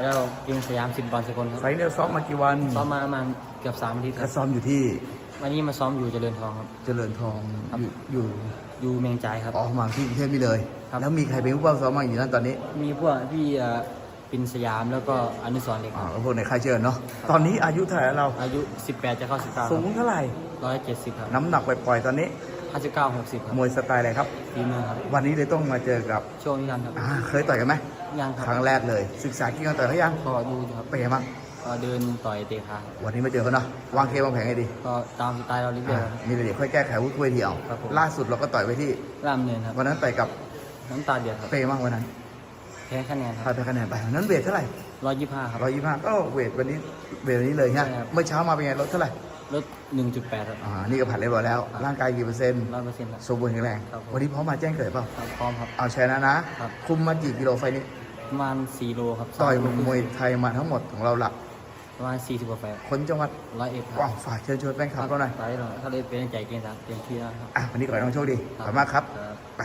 แล้วเกมสยามสิบบอลสกลครับไฟล์เนี่ยซ้อมมากี่วันซ้อมมาประมาณเกือบสามอาทิตย์คก็รับซ้อมอยู่ที่วันนี้มาซ้อมอยู่เจริญทองครับ เจริญทองครับ อยู่อยู่อยู่เมียงใจครับ ออกมาที่กรุงเทพนี่เลย ครับ แล้วมีใครเป็นผู้เป้าซ้อมมาอยู่นั่นตอนนี้มีพวกพี่เอ่อปินสยามแล้วก็อนุสรณ์เล็กอ่าพวกในค่ายเชิญเนาะตอนนี้อายุเท่าไหร่แล้วเราอายุ 18 จะเข้า 19สูงเท่าไหร่170 ครับ น้ำหนักปล่อยๆตอนนี้ 59 60ครับมวยสไตล์อะไรครับฝีมือครับ วันนี้เลยต้องมาเจอกับโชว์นิรันดร์ครับอ่าเคยต่อยกันไหมยังคครับรั้งแรกเลย ศึกษากี่กันต่อยเขายังก็ดูอยู่ครับเป็นไงบ้างก็เดินต่อยเตะขาครับวันนี้มาเจอเขาเนาะวางเควางแผงให้ดี ก็ตามสไตล์เราเรื่อยๆครับ มีอะไรเดี๋ยวค่อยแก้ไขวุ้ยทีเอาครับผม ล่าสุดเราก็ต่อยไปที่ร่ามเนินครับ วันนั้นต่อยกับน้ำตาเดือดครับ เปย์มากวันนั้นแพ้คะแนนคพลารัดไปคะแนนไปวันนั้นเวทเท่าไหร่บ125 ครับ ร้อยยี่ห้าก็เวทวันนี้เวทวันนี้เลยฮะใช่ครับ เมื่อเช้ามาเป็นไงลดเท่าไหร่ ลด1.8ครับอ่านี่ก็ผ่านเรียบร้อยแล้ว ร่างกายกี่เปอร์เซ็นต์100%ครับ สมบูรณ์แข็งแรง ครับผม วันนี้พร้อมมาแจ้งเกิดเปล่าครับพร้อมครับ เอาชนะนะ ครับ คุมมากี่กิโลไฟล์นี้ ประมาณ4โลครับต่อยสาโลครึ่งมวยไทยมาทั้งหมดของเราหลัก ประมาณ40กว่าไฟคนจังหวัดร้อยเอ็ดครัว้าวฝากเชิญชวนแฟนคลับเราหน่อย ไปหน่อยถ้าเลยเป็นใจเกมสามเต็มที่แล้วครับ อะวันนี้ขอให้น้องโชคดีขอบคุณมากครับ ครับ ไป